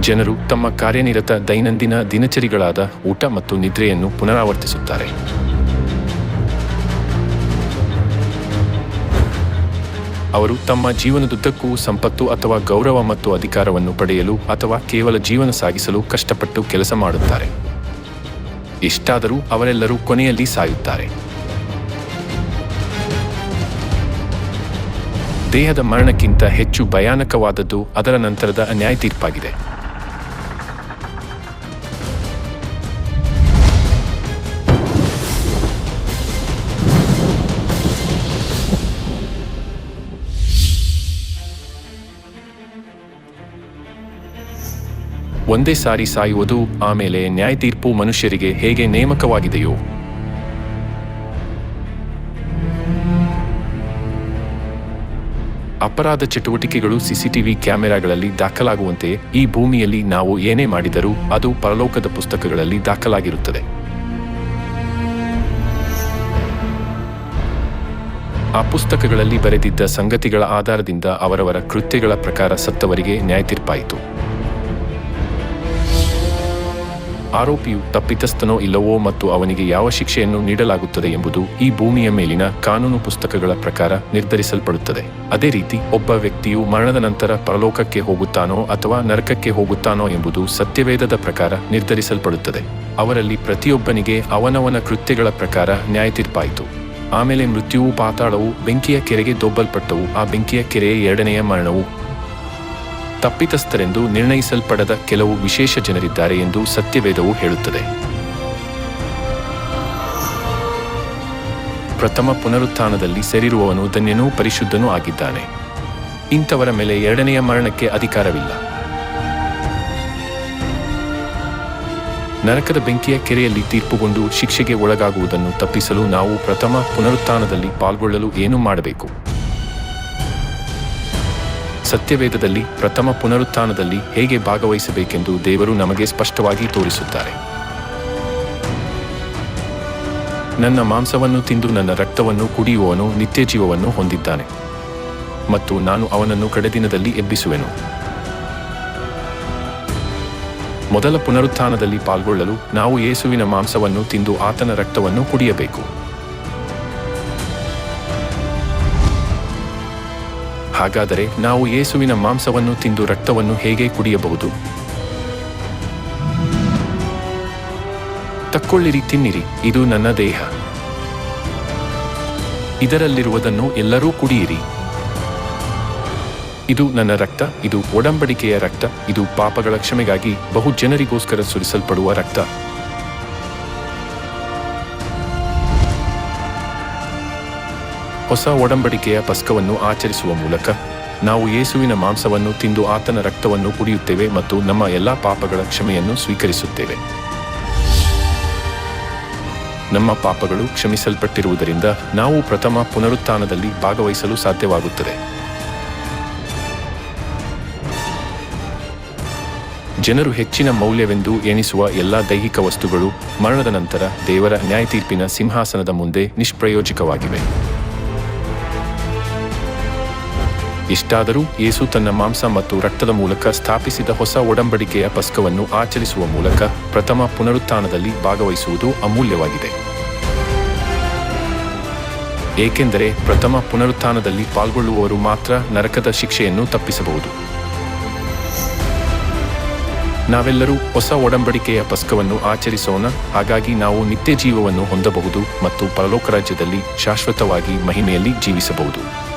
ಜನರು ತಮ್ಮ ಕಾರ್ಯನಿರತ ದೈನಂದಿನ ದಿನಚರಿಗಳಾದ ಊಟ ಮತ್ತು ನಿದ್ರೆಯನ್ನು ಪುನರಾವರ್ತಿಸುತ್ತಾರೆ. ಅವರು ತಮ್ಮ ಜೀವನದುದ್ದಕ್ಕೂ ಸಂಪತ್ತು ಅಥವಾ ಗೌರವ ಮತ್ತು ಅಧಿಕಾರವನ್ನು ಪಡೆಯಲು ಅಥವಾ ಕೇವಲ ಜೀವನ ಸಾಗಿಸಲು ಕಷ್ಟಪಟ್ಟು ಕೆಲಸ ಮಾಡುತ್ತಾರೆ. ಇಷ್ಟಾದರೂ ಅವರೆಲ್ಲರೂ ಕೊನೆಯಲ್ಲಿ ಸಾಯುತ್ತಾರೆ. ದೇಹದ ಮರಣಕ್ಕಿಂತ ಹೆಚ್ಚು ಭಯಾನಕವಾದದ್ದು ಅದರ ನಂತರದ ನ್ಯಾಯ ತೀರ್ಪಾಗಿದೆ ಒಂದೇ ಸಾರಿ ಸಾಯುವುದು ಆಮೇಲೆ ನ್ಯಾಯ ತೀರ್ಪು ಮನುಷ್ಯರಿಗೆ ಹೇಗೆ ನೇಮಕವಾಗಿದೆಯೋ. ಅಪರಾಧ ಚಟುವಟಿಕೆಗಳು ಸಿಸಿಟಿವಿ ಕ್ಯಾಮೆರಾಗಳಲ್ಲಿ ದಾಖಲಾಗುವಂತೆ ಈ ಭೂಮಿಯಲ್ಲಿ ನಾವು ಏನೇ ಮಾಡಿದರೂ ಅದು ಪರಲೋಕದ ಪುಸ್ತಕಗಳಲ್ಲಿ ದಾಖಲಾಗಿರುತ್ತದೆ. ಆ ಪುಸ್ತಕಗಳಲ್ಲಿ ಬರೆದಿದ್ದ ಸಂಗತಿಗಳ ಆಧಾರದಿಂದ ಅವರವರ ಕೃತ್ಯಗಳ ಪ್ರಕಾರ ಸತ್ತವರಿಗೆ ನ್ಯಾಯ ತೀರ್ಪಾಯಿತು ಆರೋಪಿಯು ತಪ್ಪಿತಸ್ಥನೋ ಇಲ್ಲವೋ ಮತ್ತು ಅವನಿಗೆ ಯಾವ ಶಿಕ್ಷೆಯನ್ನು ನೀಡಲಾಗುತ್ತದೆ ಎಂಬುದು ಈ ಭೂಮಿಯ ಮೇಲಿನ ಕಾನೂನು ಪುಸ್ತಕಗಳ ಪ್ರಕಾರ ನಿರ್ಧರಿಸಲ್ಪಡುತ್ತದೆ. ಅದೇ ರೀತಿ ಒಬ್ಬ ವ್ಯಕ್ತಿಯು ಮರಣದ ನಂತರ ಪರಲೋಕಕ್ಕೆ ಹೋಗುತ್ತಾನೋ ಅಥವಾ ನರಕಕ್ಕೆ ಹೋಗುತ್ತಾನೋ ಎಂಬುದು ಸತ್ಯವೇದದ ಪ್ರಕಾರ ನಿರ್ಧರಿಸಲ್ಪಡುತ್ತದೆ. ಅವರಲ್ಲಿ ಪ್ರತಿಯೊಬ್ಬನಿಗೆ ಅವನವನ ಕೃತ್ಯಗಳ ಪ್ರಕಾರ ನ್ಯಾಯ ತೀರ್ಪಾಯಿತು. ಆಮೇಲೆ ಮೃತ್ಯುವು, ಪಾತಾಳವು, ಬೆಂಕಿಯ ಕೆರೆಗೆ ದೊಬ್ಬಲ್ಪಟ್ಟವು. ಆ ಬೆಂಕಿಯ ಕೆರೆಯ ಎರಡನೆಯ ಮರಣವು ತಪ್ಪಿತಸ್ಥರೆಂದು ನಿರ್ಣಯಿಸಲ್ಪಡದ ಕೆಲವು ವಿಶೇಷ ಜನರಿದ್ದಾರೆ ಎಂದು ಸತ್ಯವೇದವು ಹೇಳುತ್ತದೆ. ಪ್ರಥಮ ಪುನರುತ್ಥಾನದಲ್ಲಿ ಸೇರಿರುವವನು ಧನ್ಯನೂ ಪರಿಶುದ್ಧನೂ ಆಗಿದ್ದಾನೆ. ಇಂಥವರ ಮೇಲೆ ಎರಡನೆಯ ಮರಣಕ್ಕೆ ಅಧಿಕಾರವಿಲ್ಲ. ನರಕದ ಬೆಂಕಿಯ ಕೆರೆಯಲ್ಲಿ ತೀರ್ಪುಗೊಂಡು ಶಿಕ್ಷೆಗೆ ಒಳಗಾಗುವುದನ್ನು ತಪ್ಪಿಸಲು ನಾವು ಪ್ರಥಮ ಪುನರುತ್ಥಾನದಲ್ಲಿ ಪಾಲ್ಗೊಳ್ಳಲು ಏನು ಮಾಡಬೇಕು? ಸತ್ಯವೇದದಲ್ಲಿ, ಪ್ರಥಮ ಪುನರುತ್ಥಾನದಲ್ಲಿ ಹೇಗೆ ಭಾಗವಹಿಸಬೇಕೆಂದು ದೇವರು ನಮಗೆ ಸ್ಪಷ್ಟವಾಗಿ ತೋರಿಸುತ್ತಾರೆ. ನನ್ನ ಮಾಂಸವನ್ನು ತಿಂದು ನನ್ನ ರಕ್ತವನ್ನು ಕುಡಿಯುವವನು ನಿತ್ಯ ಜೀವವನ್ನು ಹೊಂದಿದ್ದಾನೆ. ಮತ್ತು ನಾನು ಅವನನ್ನು ಕಡೆದಿನದಲ್ಲಿ ಎಬ್ಬಿಸುವೆನು. ಮೊದಲ ಪುನರುತ್ಥಾನದಲ್ಲಿ ಪಾಲ್ಗೊಳ್ಳಲು ನಾವು ಯೇಸುವಿನ ಮಾಂಸವನ್ನು ತಿಂದು ಆತನ ರಕ್ತವನ್ನು ಕುಡಿಯಬೇಕು. ಹಾಗಾದರೆ ನಾವು ಯೇಸುವಿನ ಮಾಂಸವನ್ನು ತಿಂದು ರಕ್ತವನ್ನು ಹೇಗೆ ಕುಡಿಯಬಹುದು? ತಕ್ಕೊಳ್ಳಿರಿ, ತಿನ್ನಿರಿ, ಇದು ನನ್ನ ದೇಹ. ಇದರಲ್ಲಿರುವುದನ್ನು ಎಲ್ಲರೂ ಕುಡಿಯಿರಿ. ಇದು ನನ್ನ ರಕ್ತ, ಇದು ಒಡಂಬಡಿಕೆಯ ರಕ್ತ, ಇದು ಪಾಪಗಳ ಕ್ಷಮೆಗಾಗಿ ಬಹು ಜನರಿಗೋಸ್ಕರ ಸುರಿಸಲ್ಪಡುವ ರಕ್ತ. ಹೊಸ ಒಡಂಬಡಿಕೆಯ ಪಸ್ಕವನ್ನು ಆಚರಿಸುವ ಮೂಲಕ ನಾವು ಯೇಸುವಿನ ಮಾಂಸವನ್ನು ತಿಂದು ಆತನ ರಕ್ತವನ್ನು ಕುಡಿಯುತ್ತೇವೆ ಮತ್ತು ನಮ್ಮ ಎಲ್ಲಾ ಪಾಪಗಳ ಕ್ಷಮೆಯನ್ನು ಸ್ವೀಕರಿಸುತ್ತೇವೆ. ನಮ್ಮ ಪಾಪಗಳು ಕ್ಷಮಿಸಲ್ಪಟ್ಟಿರುವುದರಿಂದ ನಾವು ಪ್ರಥಮ ಪುನರುತ್ಥಾನದಲ್ಲಿ ಭಾಗವಹಿಸಲು ಸಾಧ್ಯವಾಗುತ್ತದೆ. ಜನರು ಹೆಚ್ಚಿನ ಮೌಲ್ಯವೆಂದು ಎಣಿಸುವ ಎಲ್ಲ ದೈಹಿಕ ವಸ್ತುಗಳು ಮರಣದ ನಂತರ ದೇವರ ನ್ಯಾಯತೀರ್ಪಿನ ಸಿಂಹಾಸನದ ಮುಂದೆ ನಿಷ್ಪ್ರಯೋಜಕವಾಗಿವೆ. ಇಷ್ಟಾದರೂ ಯೇಸು ತನ್ನ ಮಾಂಸ ಮತ್ತು ರಕ್ತದ ಮೂಲಕ ಸ್ಥಾಪಿಸಿದ ಹೊಸ ಒಡಂಬಡಿಕೆಯ ಪಸ್ಕವನ್ನು ಆಚರಿಸುವ ಮೂಲಕ ಪ್ರಥಮ ಪುನರುತ್ಥಾನದಲ್ಲಿ ಭಾಗವಹಿಸುವುದು ಅಮೂಲ್ಯವಾಗಿದೆ. ಏಕೆಂದರೆ ಪ್ರಥಮ ಪುನರುತ್ಥಾನದಲ್ಲಿ ಪಾಲ್ಗೊಳ್ಳುವವರು ಮಾತ್ರ ನರಕದ ಶಿಕ್ಷೆಯನ್ನು ತಪ್ಪಿಸಬಹುದು. ನಾವೆಲ್ಲರೂ ಹೊಸ ಒಡಂಬಡಿಕೆಯ ಪಸ್ಕವನ್ನು ಆಚರಿಸೋಣ, ಹಾಗಾಗಿ ನಾವು ನಿತ್ಯ ಜೀವವನ್ನು ಹೊಂದಬಹುದು ಮತ್ತು ಪರಲೋಕ ರಾಜ್ಯದಲ್ಲಿ ಶಾಶ್ವತವಾಗಿ ಮಹಿಮೆಯಲ್ಲಿ ಜೀವಿಸಬಹುದು.